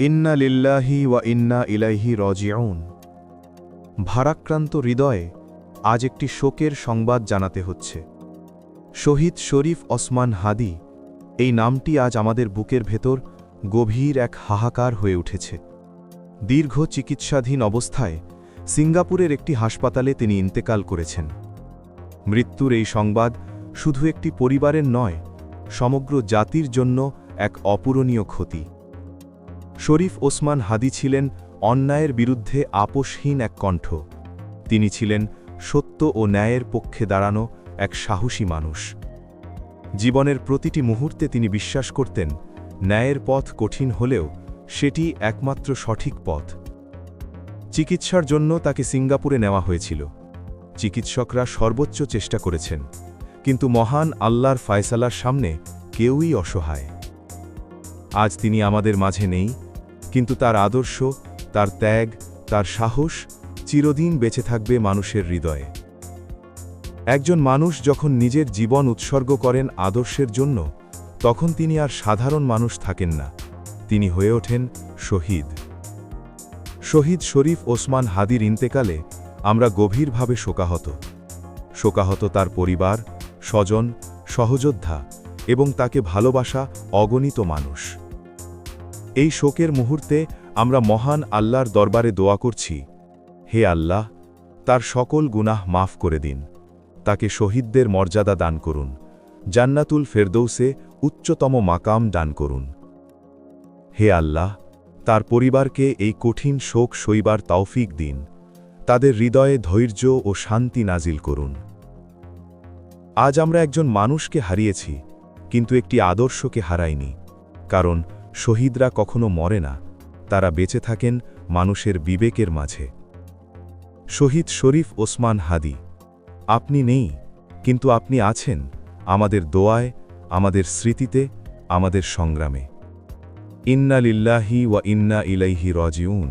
ইন্না লিল্লাহি ওয়া ইন্না ইলাইহি রজিউন। ভারাক্রান্ত হৃদয়ে আজ একটি শোকের সংবাদ জানাতে হচ্ছে। শহীদ শরীফ ওসমান হাদি, এই নামটি আজ আমাদের বুকের ভেতর গভীর এক হাহাকার হয়ে উঠেছে। দীর্ঘ চিকিৎসাধীন অবস্থায় সিঙ্গাপুরের একটি হাসপাতালে তিনি ইন্তেকাল করেছেন। মৃত্যুর এই সংবাদ শুধু একটি পরিবারের নয়, সমগ্র জাতির জন্য এক অপূরণীয় ক্ষতি। শরীফ ওসমান হাদি ছিলেন অন্যায়ের বিরুদ্ধে আপোষহীন এক কণ্ঠ। তিনি ছিলেন সত্য ও ন্যায়ের পক্ষে দাঁড়ানো এক সাহসী মানুষ। জীবনের প্রতিটি মুহূর্তে তিনি বিশ্বাস করতেন, ন্যায়ের পথ কঠিন হলেও সেটি একমাত্র সঠিক পথ। চিকিৎসার জন্য তাকে সিঙ্গাপুরে নেওয়া হয়েছিল। চিকিৎসকরা সর্বোচ্চ চেষ্টা করেছেন, কিন্তু মহান আল্লাহর ফায়সালার সামনে কেউই অসহায়। আজ তিনি আমাদের মাঝে নেই কিন্তু তার আদর্শ, তার ত্যাগ, তার সাহস চিরদিন বেঁচে থাকবে মানুষের হৃদয়ে। একজন মানুষ যখন নিজের জীবন উৎসর্গ করেন আদর্শের জন্য, তখন তিনি আর সাধারণ মানুষ থাকেন না। তিনি হয়ে ওঠেন শহীদ। শহীদ শরীফ ওসমান হাদির ইন্তেকালে আমরা গভীরভাবে শোকাহত। শোকাহত তার পরিবার, স্বজন, সহযোদ্ধা এবং তাকে ভালোবাসা অগণিত মানুষ। এই শোকের মুহূর্তে আমরা মহান আল্লাহর দরবারে দোয়া করছি। হে আল্লাহ, তার সকল গুনাহ মাফ করে দিন। তাকে শহীদদের মর্যাদা দান করুন। জান্নাতুল ফেরদৌসে উচ্চতম মাকাম দান করুন। হে আল্লাহ, তার পরিবারকে এই কঠিন শোক সইবার তৌফিক দিন। তাদের হৃদয়ে ধৈর্য ও শান্তি নাজিল করুন। আজ আমরা একজন মানুষকে হারিয়েছি, কিন্তু একটি আদর্শকে হারাইনি। কারণ শহীদরা কখনো মরে না, তারা বেঁচে থাকেন মানুষের বিবেকের মাঝে। শহীদ শরীফ ওসমান হাদি, আপনি নেই, কিন্তু আপনি আছেন আমাদের দোয়ায়, আমাদের স্মৃতিতে, আমাদের সংগ্রামে। ইন্না লিল্লাহি ওয়া ইন্না ইলাইহি রজিউন।